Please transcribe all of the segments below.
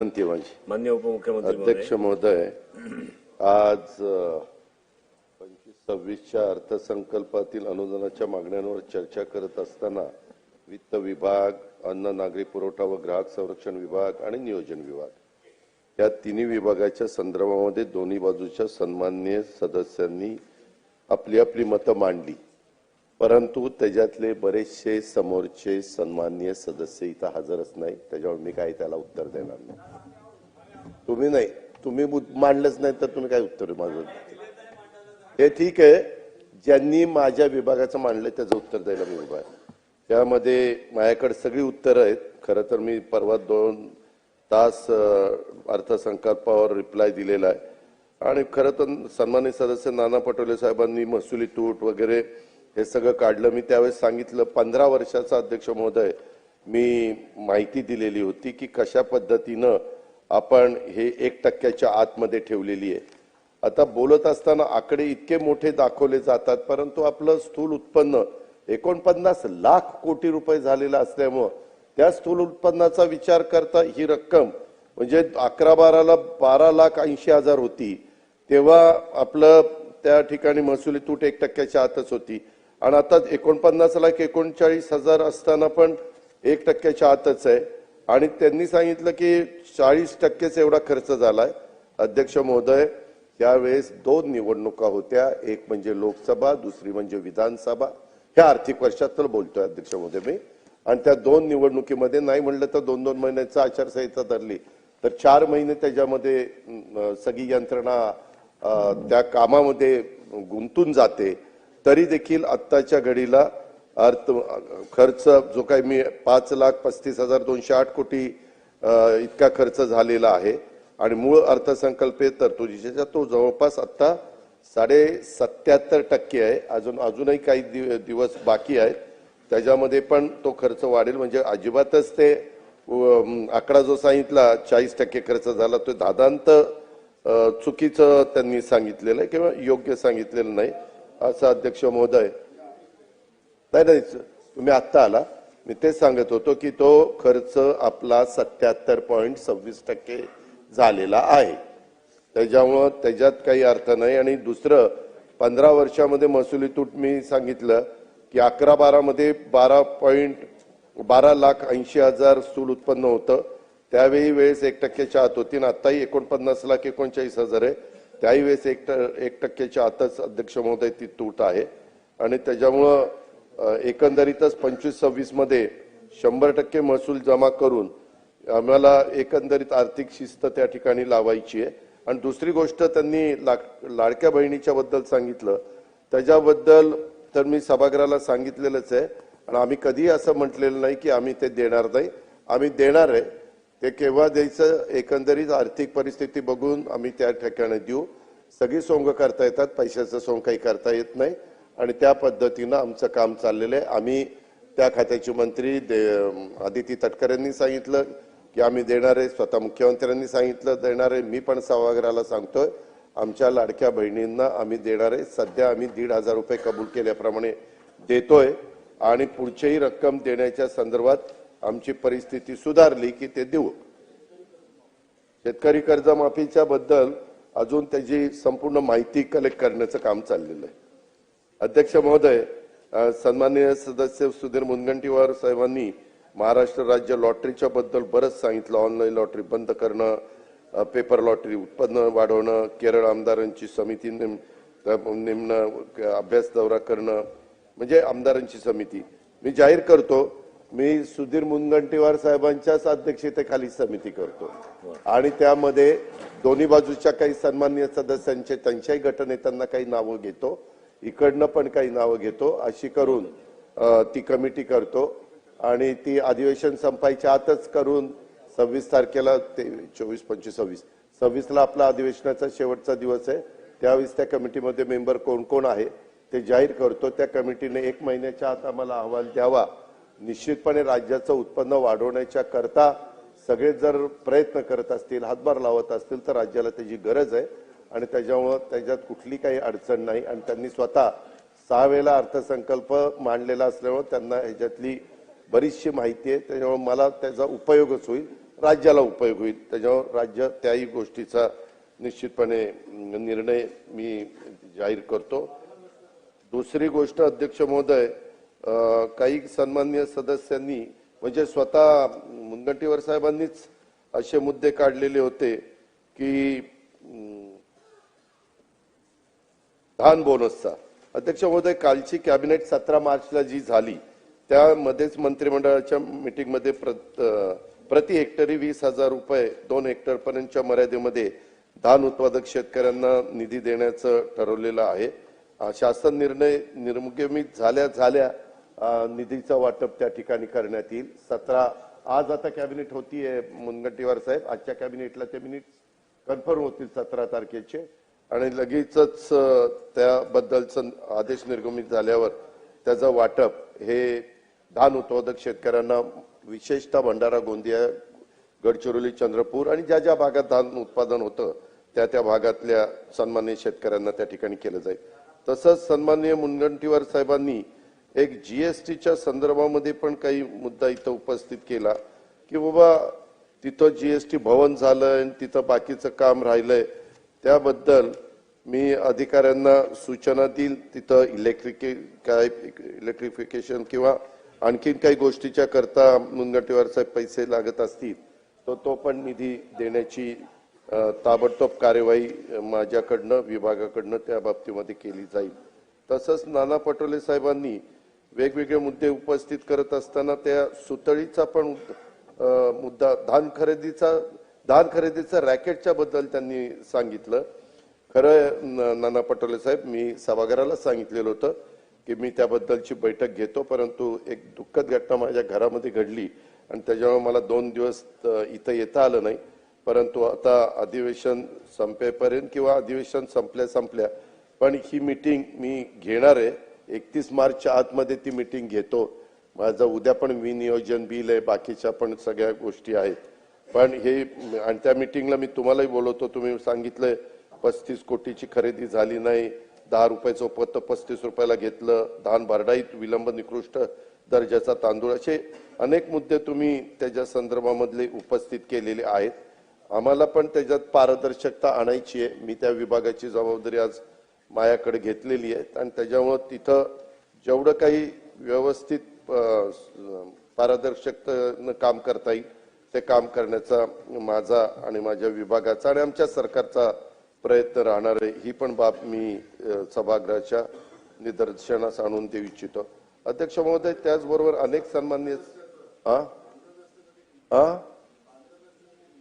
विनंती आहे माझी मान्य उपमुख्यमंत्री अध्यक्ष महोदय महोदय आज पंचवीस सव्वीसच्या अर्थसंकल्पातील अनुदानाच्या मागण्यांवर चर्चा करत असताना वित्त विभाग अन्न नागरी पुरवठा व ग्राहक संरक्षण विभाग आणि नियोजन विभाग या तिन्ही विभागाच्या संदर्भामध्ये दोन्ही बाजूच्या सन्माननीय सदस्यांनी आपली आपली मतं मांडली. परंतु त्याच्यातले बरेचसे समोरचे सन्माननीय सदस्य इथं हजरच नाही त्याच्यावर मी काही त्याला उत्तर देणार नाही. तुम्ही नाही. तुम्ही मांडलंच नाही तर तुम्ही काय उत्तर माझं? हे ठीक आहे. ज्यांनी माझ्या विभागाचं मांडलंय त्याचं उत्तर द्यायला मी उभा आहे. त्यामध्ये माझ्याकडे सगळी उत्तरं आहेत. खरं तर मी परवा दोन तास अर्थसंकल्पावर रिप्लाय दिलेला आहे. आणि खरं तर सन्मानित सदस्य नाना पटोले साहेबांनी महसुली तूट वगैरे हे सगळं काढलं. मी त्यावेळेस सांगितलं पंधरा वर्षाचा अध्यक्ष महोदय मी माहिती दिलेली होती की कशा पद्धतीनं आपण हे एक टक्क्याच्या आतमध्ये ठेवलेली आहे. आता बोलत असताना आकडे इतके मोठे दाखवले जातात परंतु आपलं स्थूल उत्पन्न एकोणपन्नास लाख कोटी रुपये झालेलं असल्यामुळं त्या स्थूल उत्पन्नाचा विचार करता ही रक्कम म्हणजे अकरा बाराला बारा लाख ऐंशी हजार होती. तेव्हा आपलं त्या ठिकाणी महसुली तूट एक टक्क्याच्या आतच होती. आणि आता एकोणपन्नास लाख एकोणचाळीस हजार असताना पण एक टक्क्याच्या आतच आहे. आणि त्यांनी सांगितलं की चाळीस टक्केच एवढा खर्च झालाय. अध्यक्ष महोदय त्यावेळेस दोन निवडणुका होत्या. एक म्हणजे लोकसभा दुसरी म्हणजे विधानसभा. ह्या आर्थिक वर्षात तर बोलतोय अध्यक्ष महोदय मी. आणि त्या दोन निवडणुकीमध्ये नाही म्हणलं तर दोन दोन महिन्याचा आचारसंहिता धरली. तर चार महिने त्याच्यामध्ये सगळी यंत्रणा त्या कामामध्ये गुंतून जाते. तरी देखील आत्ताच्या घडीला अर्थ खर्च जो काही मी पाच लाख पस्तीस हजार दोनशे आठ कोटी इतका खर्च झालेला आहे. आणि मूळ अर्थसंकल्पीय तरतुदीच्या तो जवळपास आत्ता साडे सत्याहत्तर टक्के आहे. अजून अजूनही काही दिव- दिवस बाकी आहेत. त्याच्यामध्ये पण तो खर्च वाढेल. म्हणजे अजिबातच ते आकडा जो सांगितला चाळीस टक्के खर्च झाला तो दादांत चुकीचं त्यांनी सांगितलेलं आहे किंवा योग्य सांगितलेलं नाही. असा अध्यक्ष महोदय नाही नाही तुम्ही आत्ता आला. मी तेच सांगत होतो की तो खर्च आपला सत्याहत्तर पॉईंट सव्वीस टक्के झालेला आहे. त्याच्यामुळं त्याच्यात काही अर्थ नाही. आणि दुसरं पंधरा वर्षामध्ये महसुली तूट मी सांगितलं की अकरा बारामध्ये बारा पॉईंट बारा लाख ऐंशी हजार स्थूल उत्पन्न होतं. त्यावेळी वेळेस एक टक्क्याच्या आत होती आणि आत्ताही एकोणपन्नास लाख एकोणचाळीस हजार आहे. त्याही वेळेस एक ट- एक टक्क्याच्या आतच अध्यक्ष महोदय ती तूट आहे. आणि त्याच्यामुळं एकंदरीतच पंचवीस सव्वीसमध्ये शंभर टक्के महसूल जमा करून आम्हाला एकंदरीत आर्थिक शिस्त त्या ठिकाणी लावायची आहे. आणि दुसरी गोष्ट त्यांनी लाक लाडक्या बहिणीच्या बद्दल सांगितलं. त्याच्याबद्दल तर मी सभागृहाला सांगितलेलंच आहे. आणि आम्ही कधीही असं म्हटलेलं नाही की आम्ही ते देणार नाही. आम्ही देणार आहे. ते केव्हा द्यायचं एकंदरीत आर्थिक परिस्थिती बघून आम्ही त्या ठिकाणी देऊ. सगळी सोंग करता येतात पैशाचं सोंग काही करता येत नाही. आणि त्या पद्धतीनं आमचं काम चाललेलं आहे. आम्ही त्या खात्याचे मंत्री दे- आदिती तटकरेंनी सांगितलं की आम्ही देणार आहे स्वतः मुख्यमंत्र्यांनी सांगितलं देणार आहे. मी पण सभागृहाला सांगतोय आमच्या लाडक्या बहिणींना आम्ही देणार आहे. सध्या आम्ही दीड हजार रुपये कबूल केल्याप्रमाणे देतोय. आणि पुढचीही रक्कम देण्याच्या संदर्भात आमची परिस्थिती सुधारली की ते देऊ. शेतकरी कर्जमाफीच्या बद्दल अजून त्याची संपूर्ण माहिती कलेक्ट करण्याचं काम चाललेलं आहे. अध्यक्ष महोदय सन्माननीय सदस्य सुधीर मुनगंटीवार साहेबांनी महाराष्ट्र राज्य लॉटरीच्या बद्दल बरंच सांगितलं. ऑनलाईन लॉटरी बंद करणं पेपर लॉटरी उत्पन्न वाढवणं केरळ आमदारांची समिती नेम नेमणं अभ्यास दौरा करणं म्हणजे आमदारांची समिती. मी जाहीर करतो मी सुधीर मुनगंटीवार साहेबांच्याच अध्यक्षतेखाली समिती करतो. आणि त्यामध्ये दोन्ही बाजूच्या काही सन्माननीय सदस्यांचे त्यांच्याही गटनेत्यांना काही नावं घेतो. इकडनं पण काही नावं घेतो. अशी करून ती कमिटी करतो. आणि ती अधिवेशन संपायच्या आतच करून सव्वीस तारखेला ते चोवीस पंचवीस सव्वीस. सव्वीसला आपला अधिवेशनाचा शेवटचा दिवस आहे. त्यावेळेस त्या कमिटीमध्ये मेंबर कोण कोण आहे ते जाहीर करतो. त्या कमिटीने एक महिन्याच्या आत आम्हाला अहवाल द्यावा. निश्चितपणे राज्याचं उत्पन्न वाढवण्याच्या करता सगळे जर प्रयत्न करत असतील हातभार लावत असतील तर राज्याला त्याची गरज आहे. आणि त्याच्यामुळं त्याच्यात कुठली काही अडचण नाही. आणि त्यांनी स्वतः सहा वेळेला अर्थसंकल्प मांडलेला असल्यामुळे त्यांना ह्याच्यातली बरीचशी माहिती आहे. त्याच्यामुळे मला त्याचा उपयोगच होईल. राज्याला उपयोग होईल. त्याच्यावर राज्य त्याही गोष्टीचा निश्चितपणे निर्णय मी जाहीर करतो. दुसरी गोष्ट अध्यक्ष महोदय काही सन्माननीय सदस्यांनी म्हणजे स्वतः मुनगंटीवार साहेबांनीच असे मुद्दे काढलेले होते की धान बोनसचा. अध्यक्ष महोदय कालची कॅबिनेट सतरा मार्चला जी झाली त्यामध्येच मंत्रिमंडळाच्या मीटिंगमध्ये प्रति हेक्टरी वीस हजार रुपये दोन हेक्टर पर्यंतच्या मर्यादेमध्ये धान उत्पादक शेतकऱ्यांना निधी देण्याचं ठरवलेलं आहे. शासन निर्णय निर्मुगमित झाल्या झाल्या निधीचं वाटप त्या ठिकाणी करण्यात येईल. सतरा आज आता कॅबिनेट होतीये मुनगंटीवार साहेब. आजच्या कॅबिनेटला ते मिनिट कन्फर्म होतील सतरा तारखेचे. आणि लगेचच त्याबद्दलचं आदेश निर्गमित झाल्यावर त्याचं वाटप हे धान उत्पादक शेतकऱ्यांना विशेषतः भंडारा गोंदिया गडचिरोली चंद्रपूर आणि ज्या ज्या भागात धान उत्पादन होतं त्या त्या भागातल्या सन्मान्य शेतकऱ्यांना त्या ठिकाणी केलं जाईल. तसंच सन्माननीय मुनगंटीवार साहेबांनी एक जी एस टीच्या संदर्भामध्ये पण काही मुद्दा इथं उपस्थित केला की बाबा तिथं जी एस टी भवन झालं आणि तिथं बाकीचं काम राहिलंय. त्याबद्दल मी अधिकाऱ्यांना सूचना देईल. तिथं इलेक्ट्रिके काय इलेक्ट्रिफिकेशन किंवा आणखीन काही गोष्टीच्या करता मुनगंटीवार साहेब पैसे लागत असतील तर तो पण निधी देण्याची ताबडतोब कार्यवाही माझ्याकडनं विभागाकडनं त्या बाबतीमध्ये केली जाईल. तसंच नाना पटोले साहेबांनी वेगवेगळे मुद्दे उपस्थित करत असताना त्या सुतळीचा पण मुद्दा धान खरेदीचा धान खरेदीचा रॅकेटच्या बद्दल त्यांनी सांगितलं. खरं न- नाना पटोले साहेब मी सभागृहाला सांगितलेलं होतं की मी त्याबद्दलची बैठक घेतो परंतु एक दुःखद घटना माझ्या घरामध्ये घडली आणि त्याच्यामुळे मला दोन दिवस इथं येता आलं नाही. परंतु आता अधिवेशन संपेपर्यंत किंवा अधिवेशन संपल्या संपल्या पण ही मिटिंग मी घेणार आहे. एकतीस मार्चच्या आतमध्ये ती मिटिंग घेतो. माझं उद्या पण विनियोजन बिल आहे बाकीच्या पण सगळ्या गोष्टी आहेत. पण हे आणि त्या मिटिंगला मी तुम्हालाही बोलवतो तुम्ही सांगितलंय पस्तीस कोटीची खरेदी झाली नाही दहा रुपयाचं पत पस्तीस रुपयाला घेतलं धान भरडाईत विलंब निकृष्ट दर्जाचा तांदूळ असे अनेक मुद्दे तुम्ही त्याच्या संदर्भामधले उपस्थित केलेले आहेत. आम्हाला पण त्याच्यात पारदर्शकता आणायची आहे. मी त्या विभागाची जबाबदारी आज मायाकडे घेतलेली आहेत. आणि त्याच्यामुळं तिथं जेवढं काही व्यवस्थित पारदर्शकतेनं काम करता येईल ते काम करण्याचा माझा आणि माझ्या विभागाचा आणि आमच्या सरकारचा प्रयत्न राहणार आहे. ही पण बाब मी सभागृहाच्या निदर्शनास आणून देऊ इच्छितो. अध्यक्ष महोदय त्याचबरोबर अनेक सन्मान्य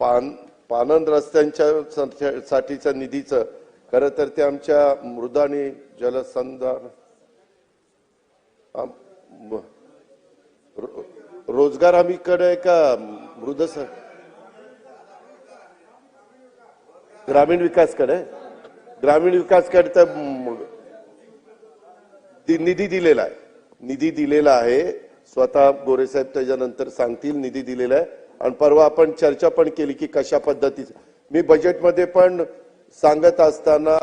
पान पानंद रस्त्यांच्या साठीच्या निधीचं खरं तर ते आमच्या मृदानी जलसंधार जलसंधारण रो- रोजगार हमीकडे आहे का मृद ग्रामीण विकासकडे ग्रामीण विकासकडे तर ती निधी दिलेला आहे. निधी दिलेला आहे. स्वतः गोरेसाहेब त्याच्यानंतर सांगतील निधी दिलेला आहे. आणि परवा आपण चर्चा पण केली की कशा पद्धतीचं. मी बजेटमध्ये पण सांगत असताना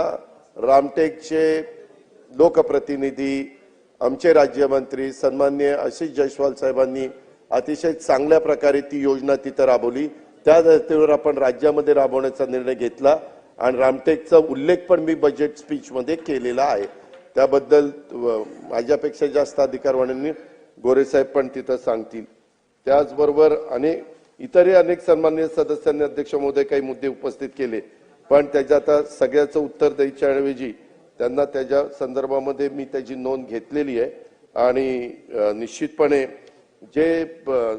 रामटेकचे लोकप्रतिनिधी आमचे राज्यमंत्री सन्मान्य आशिष जयस्वाल साहेबांनी अतिशय चांगल्या प्रकारे ती योजना तिथं राबवली. त्या धर्तीवर आपण राज्यामध्ये राबवण्याचा निर्णय घेतला आणि रामटेकचा उल्लेख पण मी बजेट स्पीचमध्ये केलेला आहे. त्याबद्दल माझ्यापेक्षा जास्त अधिकारवाण्यांनी गोरेसाहेब पण तिथं सांगतील. त्याचबरोबर अनेक इतरही अनेक सन्मान्य सदस्यांनी अध्यक्ष महोदय काही मुद्दे उपस्थित केले. पण त्याच्या आता सगळ्याचं उत्तर द्यायच्या ऐवजी त्यांना त्याच्या संदर्भामध्ये मी त्याची नोंद घेतलेली आहे. आणि निश्चितपणे जे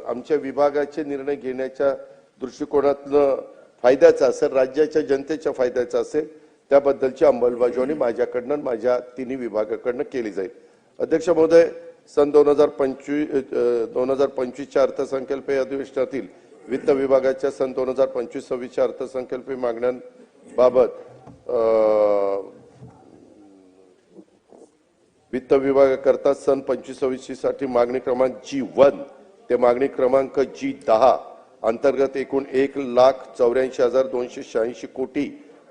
आमच्या विभागाचे निर्णय घेण्याच्या दृष्टिकोनातनं फायद्याचा असेल राज्याच्या जनतेच्या फायद्याचा असेल त्याबद्दलची अंमलबजावणी माझ्याकडनं माझ्या तिन्ही विभागाकडनं केली जाईल. अध्यक्ष महोदय सन दोन हजार पंचवीस दोन हजार पंचवीसच्या अर्थसंकल्पीय अधिवेशनातील वित्त विभागाच्या सन दोन हजार पंचवीस सव्वीसच्या अर्थसंकल्पीय मागण्या बाबत वित्त विभागाकरता सन पंचवीससाठी मागणी क्रमांक जी वन ते मागणी क्रमांक जी दहा अंतर्गत एकूण एक लाख चौऱ्याऐंशी हजार दोनशे शहाऐंशी कोटी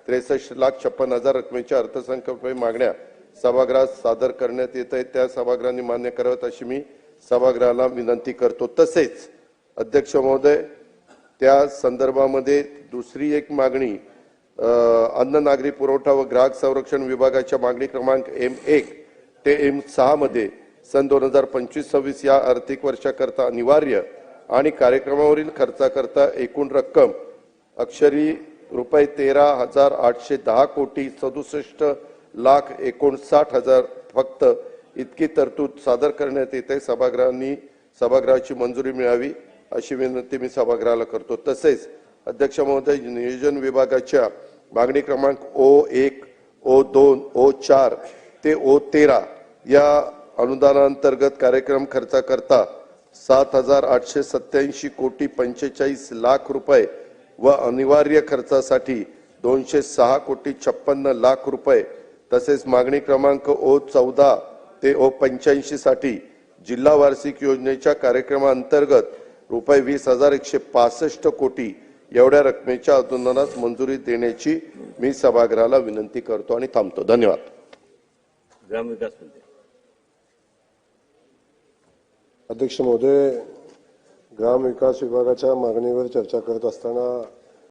त्रेसष्ट लाख छप्पन हजार रकमेच्या अर्थसंकल्पीय मागण्या सभागृहात सादर करण्यात येत आहेत. त्या सभागृहाने मान्य कराव्यात अशी मी सभागृहाला विनंती करतो. तसेच अध्यक्ष महोदय त्या संदर्भामध्ये दुसरी एक मागणी अन्न नागरी पुरवठा व ग्राहक संरक्षण विभागाच्या मागणी क्रमांक एम एक ते एम सहा मध्ये सन दोन हजार पंचवीस सव्वीस या आर्थिक वर्षाकरता अनिवार्य आणि कार्यक्रमावरील खर्चाकरता एकूण रक्कम अक्षरी रुपये तेरा हजार आठशे दहा कोटी सदुसष्ट लाख एकोणसाठ हजार फक्त इतकी तरतूद सादर करण्यात येते. सभागृहांनी सभागृहाची मंजुरी मिळावी अशी विनंती मी सभागृहाला करतो. तसेच अध्यक्ष महोदय नियोजन विभागाच्या मागणी क्रमांक ओ एक ओ दोन ओ चार ते ओ तेरा या अनुदानांतर्गत कार्यक्रम खर्चाकरता सात हजार आठशे सत्याऐंशी कोटी पंचेचाळीस लाख रुपये व अनिवार्य खर्चासाठी दोनशे सहा कोटी छप्पन्न लाख रुपये तसेच मागणी क्रमांक ओ चौदा ते ओ पंच्याऐंशी साठी जिल्हा वार्षिक योजनेच्या कार्यक्रमाअंतर्गत रुपये वीस हजार एकशे पासष्ट कोटी एवढ्या रकमेच्या अनुदानास मंजुरी देण्याची मी सभागृहाला विनंती करतो आणि थांबतो. धन्यवाद. ग्रामविकास मंत्री अध्यक्ष महोदय ग्राम विकास विभागाच्या मागणीवर चर्चा करत असताना